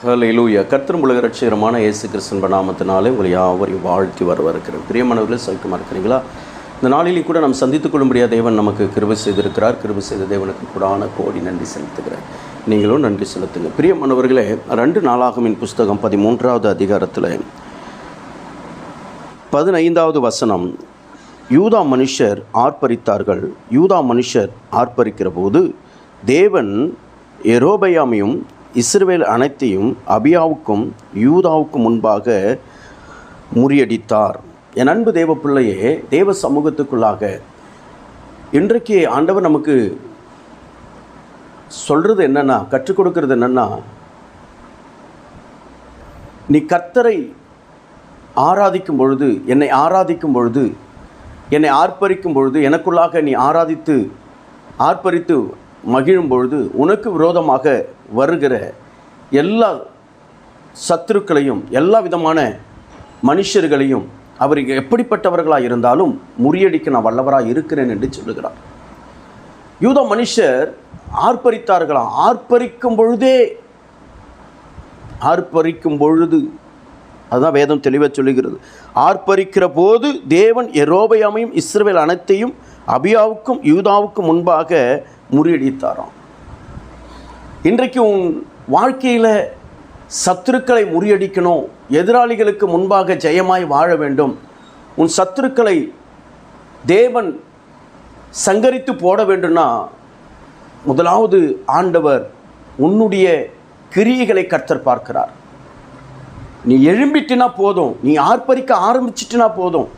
ஹalleluya கர்த்தர் உலக ரட்சிகரமான இயேசு கிறிஸ்தன் நாமத்தினாலே உங்களை யாவரையும் வாழ்த்தி வரவிருக்கிறேன் பிரியமானவர்களே சௌக்கியமாக இருக்கிறீங்களா? இந்த நாளிலையும் கூட நாம் சந்தித்துக் கொள்ளும்படியா தேவன் நமக்கு கிருபை செய்திருக்கிறார். கிருபை செய்த தேவனுக்கு கூடான கோடி நன்றி செலுத்துகிறேன். நீங்களும் நன்றி செலுத்துங்க பிரியமானவர்களே ரெண்டு நாளாகமின் புஸ்தகம் பதிமூன்றாவது அதிகாரத்தில் பதினைந்தாவது வசனம். யூதா மனுஷர் ஆர்ப்பரித்தார்கள். யூதா மனுஷர் ஆர்ப்பரிக்கிற போது தேவன் எரோபயாமையும் இஸ்ரேல் அனைத்தையும் அபியாவுக்கும் யூதாவுக்கும் முன்பாக முறியடித்தார். என் அன்பு தேவ பிள்ளையே தேவ சமூகத்துக்குள்ளாக இன்றைக்கு ஆண்டவர் நமக்கு சொல்கிறது என்னென்னா கற்றுக் கொடுக்கறது என்னென்னா நீ கர்த்தரை ஆராதிக்கும் பொழுது என்னை ஆராதிக்கும் பொழுது என்னை ஆர்ப்பரிக்கும் பொழுது எனக்குள்ளாக நீ ஆராதித்து ஆர்ப்பரித்து மகிழும் பொழுது உனக்கு விரோதமாக வருகிற எல்லா சத்துருக்களையும் எல்லா விதமான மனுஷர்களையும் அவர் எப்படிப்பட்டவர்களாக இருந்தாலும் முறியடிக்க நான் வல்லவராக இருக்கிறேன் என்று சொல்லுகிறார். யூத மனுஷர் ஆர்ப்பரித்தார்களாம் ஆர்ப்பரிக்கும் பொழுதே ஆர்ப்பரிக்கும் பொழுது அதுதான் வேதம் தெளிவாக சொல்லுகிறது. ஆர்ப்பரிக்கிற போது தேவன் எரோபயாமையும் இஸ்ரேல் அனைத்தையும் அபியாவுக்கும் யூதாவுக்கும் முன்பாக முறியடித்தாராம். இன்றைக்கு உன் வாழ்க்கையில் சத்துருக்களை முறியடிக்கணும் எதிராளிகளுக்கு முன்பாக ஜெயமாய் வாழ வேண்டும். உன் சத்துருக்களை தேவன் சங்கரித்து போட வேண்டும்னா முதலாவது ஆண்டவர் உன்னுடைய கிரியைகளை கர்த்தர் பார்க்கிறார். நீ எழும்பிட்டினா போதும் நீ ஆர்ப்பரிக்க ஆரம்பிச்சிட்டினா போதும்.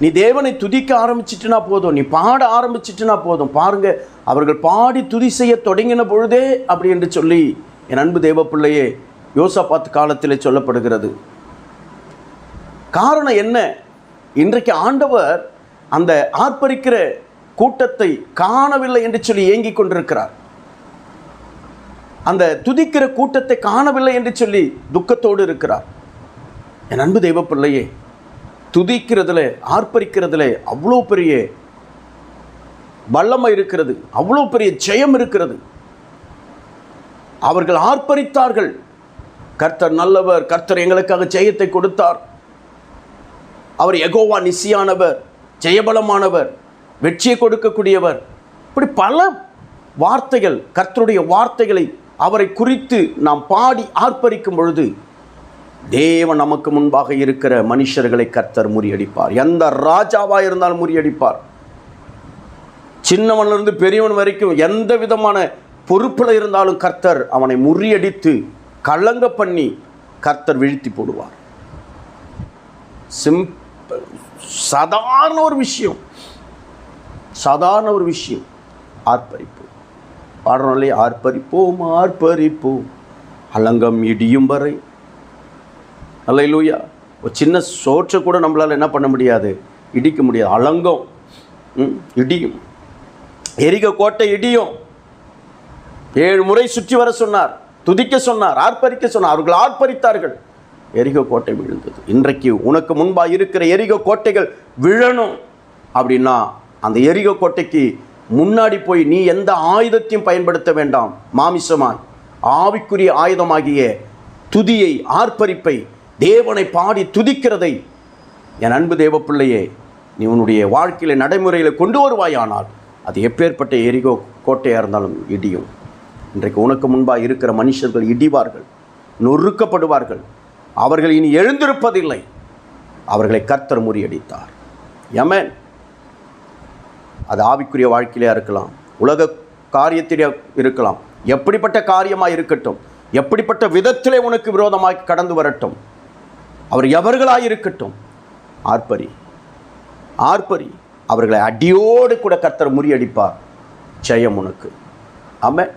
நீ தேவனை துதிக்க ஆரம்பிச்சிட்டுனா போதும் நீ பாட ஆரம்பிச்சிட்டுனா போதும். பாருங்க அவர்கள் பாடி துதி செய்ய தொடங்கின பொழுதே அப்படி என்று சொல்லி என் அன்பு தேவ பிள்ளையே யோசபாத் காலத்தில் சொல்லப்படுகிறது. காரணம் என்ன? இன்றைக்கு ஆண்டவர் அந்த ஆர்ப்பரிக்கிற கூட்டத்தை காணவில்லை என்று சொல்லி ஏங்கிக் கொண்டிருக்கிறார். அந்த துதிக்கிற கூட்டத்தை காணவில்லை என்று சொல்லி துக்கத்தோடு இருக்கிறார். என் அன்பு தெய்வ பிள்ளையே துதிக்கிறதுல ஆர்ப்பரிக்கிறதுல அவ்வளோ பெரிய வல்லமை இருக்கிறது அவ்வளோ பெரிய ஜெயம் இருக்கிறது. அவர்கள் ஆர்ப்பரித்தார்கள். கர்த்தர் நல்லவர் கர்த்தர் எங்களுக்காக ஜெயத்தை கொடுத்தார். அவர் எகோவா நிசியானவர் ஜெயபலமானவர் வெற்றியை கொடுக்கக்கூடியவர். இப்படி பல வார்த்தைகள் கர்த்தருடைய வார்த்தைகளை அவரை குறித்து நாம் பாடி ஆர்ப்பரிக்கும் பொழுது தேவன் நமக்கு முன்பாக இருக்கிற மனுஷர்களை கர்த்தர் முறியடிப்பார். எந்த ராஜாவாக இருந்தாலும் முறியடிப்பார். சின்னவனிலிருந்து பெரியவன் வரைக்கும் எந்த விதமான பொறுப்பில் இருந்தாலும் கர்த்தர் அவனை முறியடித்து கலங்க பண்ணி கர்த்தர் வீழ்த்தி போடுவார். சிம்பிள் சாதாரண ஒரு விஷயம். சாதாரண ஒரு விஷயம். ஆர்ப்பரிப்பு. பாடுறோம் இல்லையா ஆர்ப்பரிப்போம் ஆர்ப்பரிப்போம். அலங்கம் இடியும் வரை அல்லையிலூயா ஒரு சின்ன சோற்றை கூட நம்மளால் என்ன பண்ண முடியாது? இடிக்க முடியாது. அலங்கம். ம், இடியும். எரிக கோட்டை இடியும். ஏழு முறை சுற்றி வர சொன்னார். துதிக்க சொன்னார். ஆர்ப்பரிக்க சொன்னார். அவர்கள் ஆர்ப்பரித்தார்கள். எரிக கோட்டை விழுந்தது. இன்றைக்கு உனக்கு முன்பாக இருக்கிற எரிக கோட்டைகள் விழணும். அப்படின்னா அந்த எரிக கோட்டைக்கு முன்னாடி போய் நீ எந்த ஆயுதத்தையும் பயன்படுத்த வேண்டாம். மாமிசமாய். ஆவிக்குரிய ஆயுதமாகிய துதியை ஆர்ப்பரிப்பை தேவனை பாடி துதிக்கிறதை என் அன்பு தேவ பிள்ளையே நீ உன்னுடைய வாழ்க்கையில் நடைமுறையில் கொண்டு வருவாயானால் அது எப்பேற்பட்ட எரிகோ கோட்டையாக இருந்தாலும் இடியும். இன்றைக்கு உனக்கு முன்பாக இருக்கிற மனுஷர்கள் இடிவார்கள் நொறுக்கப்படுவார்கள். அவர்கள் இனி எழுந்திருப்பதில்லை. அவர்களை கர்த்தர் முறியடித்தார். யமேன் அது ஆவிக்குரிய வாழ்க்கையிலே இருக்கலாம் உலக காரியத்திலே இருக்கலாம். எப்படிப்பட்ட காரியமாக இருக்கட்டும் எப்படிப்பட்ட விதத்திலே உனக்கு விரோதமாக கடந்து வரட்டும். அவர் எவர்களாக இருக்கட்டும் ஆர்ப்பரி. ஆர்ப்பரி. அவர்களை அடியோடு கூட கர்த்தர் முறியடிப்பார். ஜெயம் உனக்கு. ஆமென்.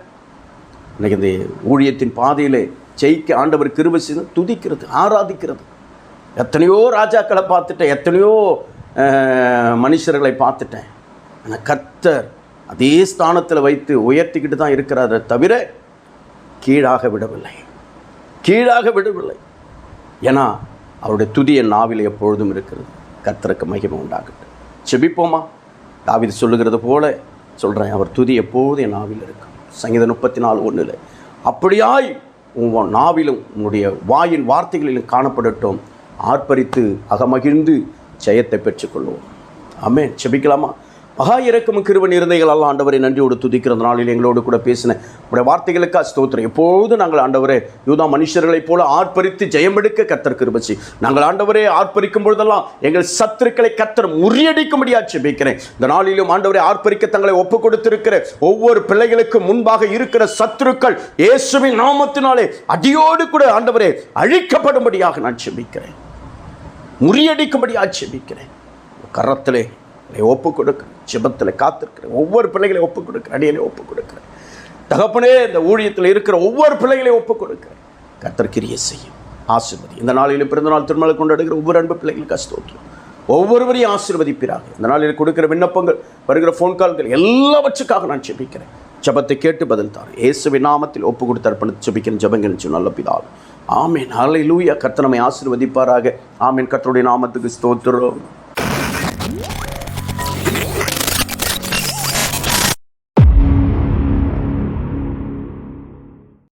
இன்னைக்கு இந்த ஊழியத்தின் பாதையிலே ஜெயிக்க ஆண்டவர் கிருபை செய்து துதிக்கிறது ஆராதிக்கிறது. எத்தனையோ ராஜாக்களை பார்த்துட்டேன் எத்தனையோ மனுஷர்களை பார்த்துட்டேன். ஆனால் கர்த்தர் அதே ஸ்தானத்தில் வைத்து உயர்த்திக்கிட்டு தான் இருக்கிறாரே தவிர கீழாக விடவில்லை. கீழாக விடவில்லை. ஏன்னா அவருடைய துதிய நாவில் எப்பொழுதும் இருக்கிறது. கத்தருக்கு மகிமை உண்டாகட்டும். செபிப்போமா தாவீது சொல்லுகிறது போல சொல்கிறேன் அவர் துதி எப்போது என் நாவில் இருக்கும். சங்கீதம் முப்பத்தி நாலு ஒன்றில் அப்படியாய் உன் நாவிலும் உன்னுடைய வாயின் வார்த்தைகளிலும் காணப்படட்டும். ஆர்ப்பரித்து அகமகிழ்ந்து ஜெயத்தை பெற்றுக்கொள்வோம். அமே செபிக்கலாமா மகா இறக்கும் கிருபன் இருந்தைகள் அல்ல ஆண்டவரை நன்றியோடு துதிக்கிற நாளில் எங்களோடு கூட பேசின உடைய வார்த்தைகளுக்கா ஸ்தோத்திரம். எப்போதும் நாங்கள் ஆண்டவரே யூதா மனுஷர்களைப் போல ஆர்ப்பரித்து ஜெயமெடுக்க கத்தர் கிருபச்சி நாங்கள் ஆண்டவரே ஆர்ப்பரிக்கும் பொழுதெல்லாம் எங்கள் சத்துருக்களை கத்தர் முறியடிக்கும்படியா செபிக்கிறேன் இந்த நாளிலும் ஆண்டவரை ஆர்ப்பரிக்க தங்களை ஒப்பு கொடுத்திருக்கிற ஒவ்வொரு பிள்ளைகளுக்கு முன்பாக இருக்கிற சத்துருக்கள் இயேசுவின் நாமத்தினாலே அடியோடு கூட ஆண்டவரே அழிக்கப்படும்படியாக நான் செபிக்கிறேன் முறியடிக்கும்படி ஆட்சேபிக்கிறேன் கரத்திலே பிள்ளைகளை ஒப்பு கொடுக்கிறேன் ஜெபத்தில் காத்திருக்கிறேன் ஒவ்வொரு பிள்ளைகளையும் ஒப்பு கொடுக்குறேன் அடியிலே ஒப்பு கொடுக்குறேன் தகப்பனே இந்த ஊழியத்தில் இருக்கிற ஒவ்வொரு பிள்ளைகளையும் ஒப்பு கொடுக்குறேன் கத்தர்கிரிய செய்யும். ஆசிர்வதி. இந்த நாளிலும் பிறந்த நாள் திருமலை கொண்டாடுகிற ஒவ்வொரு அன்பு பிள்ளைகளுக்கு ஸ்தோத்திரம் ஒவ்வொருவரையும் ஆசீர்வதிப்பீராக. இந்த நாளில் கொடுக்கிற விண்ணப்பங்கள் வருகிற ஃபோன் கால்கள் எல்லாவற்றுக்காக நான் ஜெபிக்கிறேன். ஜெபத்தை கேட்டு பதில் தார். இயேசுவின் நாமத்தில் ஒப்பு கொடுத்து அர்ப்பணித்து ஜெபிக்கிறேன். ஜெபங்கள் நல்ல பிதாவும் ஆமேன். ஹalleluya கர்த்தர் நம்மை ஆசீர்வதிப்பாராக. ஆமேன். கர்த்தருடைய நாமத்துக்கு ஸ்தோத்திரம்.